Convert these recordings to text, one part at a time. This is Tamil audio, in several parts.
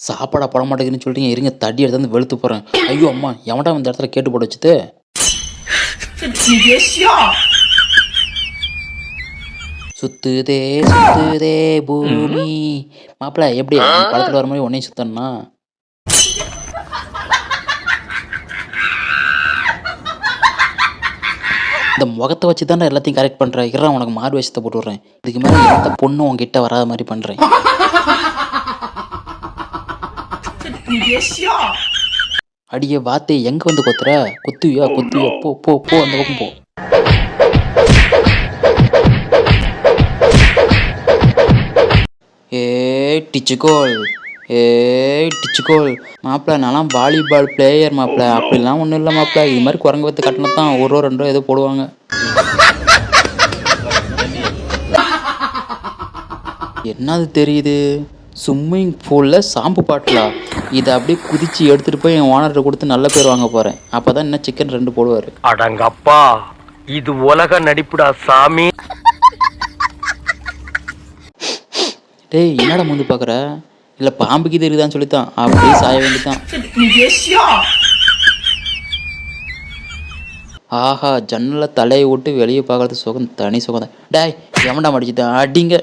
சாப்பாடா போட மாட்டேங்குதுன்னு சொல்லிட்டு இருங்க தடி எடுத்து வந்து வெளுத்து போகிறேன் ஐயோ அம்மா எவன்டா இந்த இடத்துல கேட்டு போட வச்சுட்டு? சுத்துதே சுத்துதே பூமி. மாப்பிள்ள எப்படி? படத்தில் வர மாதிரி உன்னையும் சுத்தம்னா இந்த முகத்தை வச்சு தானே எல்லாத்தையும் கரெக்ட் பண்ணுறேன் இறா உனக்கு மாறு வேஷத்தை போட்டு விட்றேன். இதுக்கு மேலே பொண்ணு உங்ககிட்ட வராத மாதிரி பண்ணுறேன் 你别笑， அடியே வாத்தே எங்கே வந்து கொத்துற கொத்துவியா கொத்துவியா போ போ போ அந்த பக்கம் போ ஏய் டிச்சுக்கோல் ஏய் டிச்சுக்கோல் மாப்பிள்ள நான்லாம் வாலிபால் பிளேயர் மாப்பிள்ள அப்படிலாம் ஒன்றும் இல்லை மாப்பிள்ள இது மாதிரி குரங்கு வத்து கட்டினா தான் ஒரு ரூபா ரெண்டு ரூபா ஏதோ போடுவாங்க என்னது தெரியுது ஸ்விம்மிங் பூலில் சாம்பு பாட்டிலா. இதை அப்படியே குதிச்சு எடுத்துகிட்டு போய் என் ஓனர்கிட்ட கொடுத்து நல்ல பேர் வாங்க போகிறேன் அப்போ தான் இன்னும் சிக்கன் ரெண்டு போடுவார். அடங்கப்பா இது உலக நடிப்புடா சாமி. டேய் என்னடா முந்து பார்க்குற இல்லை பாம்பு பாம்புக்கு தெரியுதான்னு சொல்லித்தான். அப்படியே சாய வேண்டிதான் ஆஹா ஜன்னலில் தலையை விட்டு வெளியே பார்க்குறது சுகம் தனி சுகம் தான். டேய் எவன்டா மடிச்சுதான் அடிங்க.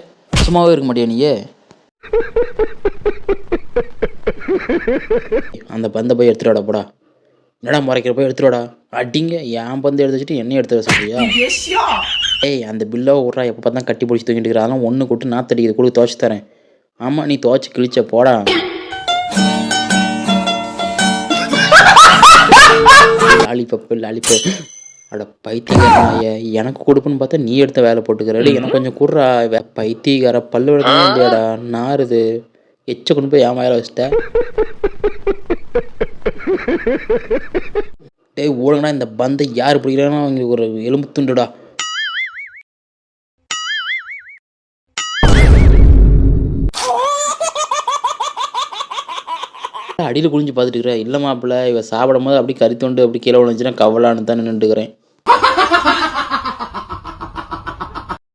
சும்மாவே இருக்க மாட்டியா நீயே? அந்த பந்தை போய் எடுத்துடா போடா. என்னடா முறைக்கிற போய் எடுத்துடா அடிங்க என் பந்து எடுத்து வச்சுட்டு என்ன எடுத்து வச்சியா ஏய் அந்த பில்லை விட்றா எப்போ பார்த்தா கட்டி பிடிச்சி தூங்கிட்டு இருக்கிற அதெல்லாம் ஒன்று கொடுத்து கூட்டு நாத்தடிக்குது கூட துவச்சி தரேன். ஆமாம் நீ துவச்சி கிழிச்ச போடா. Lollipop lollipop. அட பைத்தியக்காரனாய. எனக்கு கொடுப்புன்னு பார்த்தா நீ எடுத்த வேலை போட்டுக்கிற. டேய், எனக்கு கொஞ்சம் குடுறா. பைத்தியக்கார பல்லு விளக்கணும் இல்லையாடா நாருது எச்ச கொண்டு போய் என் மேலே வச்சிட்ட. டேய் ஓடுங்கடா. இந்த பந்தை யார் பிடிக்கிறானோ அவங்களுக்கு ஒரு எலும்பு துண்டுடா. அடியில் குளிஞ்சு பார்த்துட்டு இருக்கிறேன் இல்லை மாப்பிள்ள இவ சாப்பிடும் போது அப்படி கறி தொண்டு அப்படி கீழே விழுந்துச்சுன்னா கவலான்னு தான் நின்றுக்கிறேன்.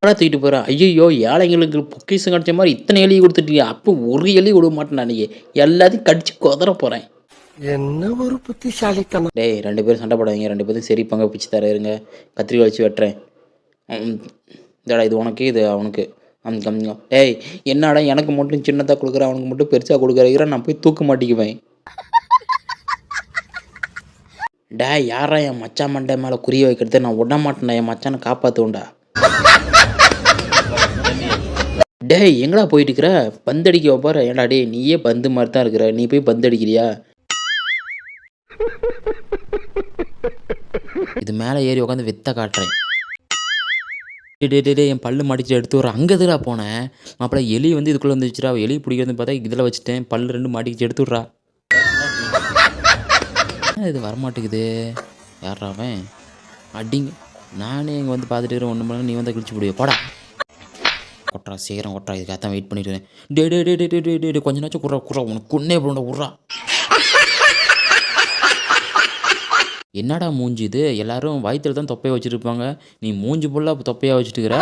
தூக்கிட்டு போகிறேன் ஐயோ ஏழைங்களுக்கு பொக்கிஷம் கிடைச்ச மாதிரி இத்தனை எலி கொடுத்துட்டீங்க அப்போ ஒரு எலி விட மாட்டேன் அன்னைக்கு எல்லாத்தையும் கடிச்சு குதற போகிறேன் என்ன ஒரு புத்திசாலித்தனம். டேய் ரெண்டு பேரும் சண்டை போடாதீங்க. ரெண்டு பேரும் சரி பங்க பிச்சு தர இருங்க. கத்திரிக்காய் வச்சு வெட்டுறேன். ம், இதாடா இது உனக்கு இது அவனுக்கு. டேய் என்னடா எனக்கு மட்டும் சின்னதாக கொடுக்குற அவனுக்கு மட்டும் பெருசாக கொடுக்குற நான் போய் தூக்க மாட்டிக்குவேன். டேய் யாரா என் மச்சான் மண்டை மேலே குறிய வைக்கிறது? நான் விட மாட்டேன்டா என் மச்சானை காப்பாற்றுவோண்டா டேய் எங்கடா போயிட்டு இருக்கிற பந்தடிக்க வைப்பாரு ஏன்டா டே நீயே பந்து மாதிரி தான் இருக்கிற. நீ போய் பந்து அடிக்கிறியா இது மேலே ஏறி உட்காந்து வித்த காட்டுறேன். டே என் பல் மாட்டிச்சு எடுத்து வர. அங்கே எதுரா போனேன் மாப்பிள்ள எலி வந்து இதுக்குள்ளே வந்துச்சுடா எலி பிடிக்கிறதுன்னு பார்த்தா இதில் வச்சுட்டேன். பல் ரெண்டு மாட்டிச்சு எடுத்துடுறா இது வரமாட்டேங்குது? யாராவன் அடிங்க. நானே இங்கே வந்து பார்த்துட்டு ஒன்று மணி நீ வந்து கிழிச்சு போடுவே போடா. கொட்டுறா சீக்கிரம் கொட்டுறா. இதுக்காக தான் வெயிட் பண்ணிட்டு டே டே டே டே டே டே கொஞ்ச நாச்சும் குறா குறா உனக்கு கொன்னே போட உட்றா. என்னடா மூஞ்சி இது? எல்லாரும் வயிற்றுல தான் தொப்பையை வச்சுருப்பாங்க. நீ மூஞ்சி ஃபுல்லாக தொப்பையாக வச்சுட்டுக்கிற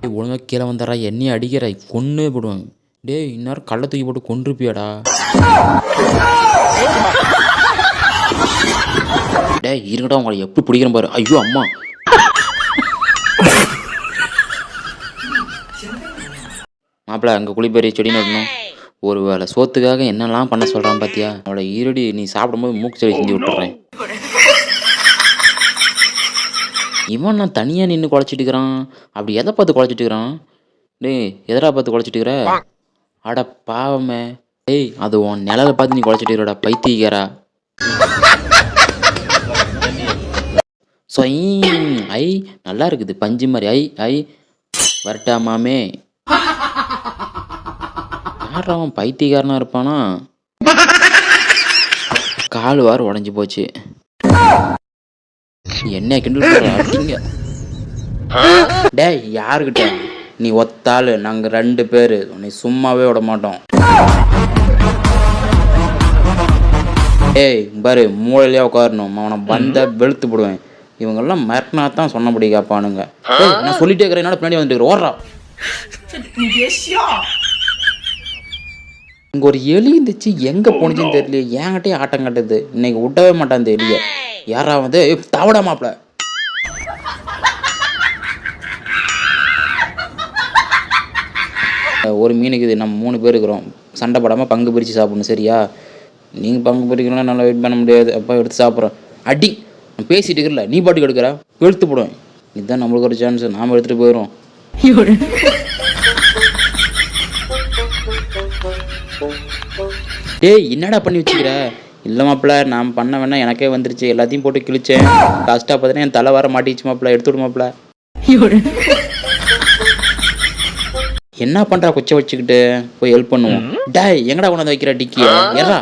டேய், ஒழுங்கா கீழே வந்துடுறா. என்னையும் அடிக்கிற. கொன்று போடுவாங்க டேய் இந்நேரம் கள்ள தூக்கி போட்டு கொன்றுப்பியாடா. டேய் இருங்கடா. உங்களை எப்படி பிடிக்கிறேன் பாரு. ஐயோ அம்மா. மாப்பிள்ள அங்கே குளிப்பெரிய செடி நடணும் ஒரு வேளை சோத்துக்காக என்னெல்லாம் பண்ண சொல்கிறான் பாத்தியா? அவளை ஈரடி நீ சாப்பிடும்போது மூக்கு செடி செஞ்சு விட்டுறேன். இவன் நான் தனியாக நின்று குழச்சிட்டு இருக்கிறான் அப்படி எதை பார்த்து குழச்சிட்டு இருக்கிறான் டேய் எதரா பார்த்து குழச்சிட்டு இருக்கிற அட பாவமே. டேய் அது உன் நிழலை பார்த்து நீ குழச்சிட்டு இருக்கிறடா பைத்தியக்காரா. சொய் ஐ நல்லா இருக்குது பஞ்சு மாதிரி ஐ ஐ. வரட்டா மாமே. யார் அவன் பைத்தியக்காரனாக இருப்பானா? கால் காலுவார் உடஞ்சி போச்சு. என்ன கிண்டல் அடிங்க. டே யாருக்கிட்ட? நீ ஒத்தாள் நாங்கள் ரெண்டு பேர். உன்னை சும்மாவே விட மாட்டோம். ஏய் பாரு மூளையிலே உட்காரணும். அவனை வந்த வெளுத்து போடுவேன். இவங்கெல்லாம் மிரட்டினா தான் சொன்னபடி கேட்பானுங்க. நான் சொல்லிட்டே இருக்கிறேன். என்னோட பின்னாடி வந்துட்டு ஓடுறா. இங்கே ஒரு எலி இருந்துச்சு எங்கே போணுச்சுன்னு தெரியல என்கிட்டயே ஆட்டம் கட்டுது இன்னைக்கு விட்டவே மாட்டான் இந்த எலியை யாரா வந்து தவடா மாப்பிள. ஒரு மீனுக்கு இது நம்ம மூணு பேர் இருக்கிறோம். சண்டை போடாமல் பங்கு பிரித்து சாப்பிடணும் சரியா? நீங்கள் பங்கு பிரிக்கணும்னா நல்லா வெயிட் பண்ண முடியாது. அப்பா எடுத்து சாப்பிட்றோம். அடி நான் பேசிட்டு இருக்கல நீ பாட்டுக்கு எடுக்கிற? எடுத்து போடுவேன். இதுதான் நம்மளுக்கு ஒரு சான்ஸ் நாம் எடுத்துகிட்டு போயிடும் டேய் என்னடா பண்ணி வச்சுக்கிற? இல்லை மாப்பிள்ள நான் பண்ண வேணா எனக்கே வந்துருச்சு. எல்லாத்தையும் போட்டு கிழிச்சேன். லாஸ்ட்டாக பார்த்தீங்கன்னா என் தலை வர மாட்டிச்சு மாப்பிள்ள. எடுத்து விடு மாப்பிள்ள. என்ன பண்ணுறா கொச்சை வச்சுக்கிட்டு? போய் ஹெல்ப் பண்ணுவோம். டேய் எங்கடா கொண்டாந்து வைக்கிற டிக்கிய? எறா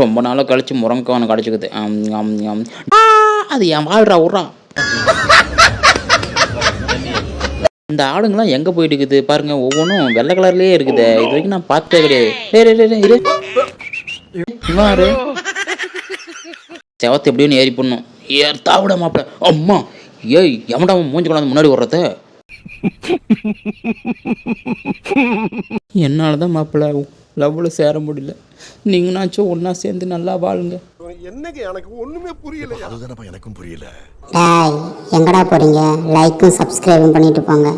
ரொம்ப நாளாக கழிச்சு முருங்கக்கான கிடச்சிக்குது அது என் வாழ்றா விட்றா இந்த ஆளுங்கெல்லாம் எங்கே போயிட்டு இருக்குது பாருங்க ஒவ்வொன்றும் வெள்ளை கலர்லேயே இருக்குது. இது வரைக்கும் நான் பார்த்தே கிடையாது. இரு. செவத்தை எப்படியும் ஏறி பண்ணும் ஏர் தாவிட மாப்பிள. அம்மா. ஏய் எவன்டா மூஞ்சி கொண்டாந்து முன்னாடி வர்றத என்னால் தான் மாப்பிள்ள லவ்வில் சேர முடியல. நீங்களாச்சும் ஒன்றா சேர்ந்து நல்லா வாழுங்க. என்னங்க எனக்கு ஒண்ணுமே புரியல அதுதானப்பா எனக்கும் புரியல. எங்கடா போறீங்க? லைக்கும் சப்ஸ்கிரைபும் பண்ணிட்டு போங்க.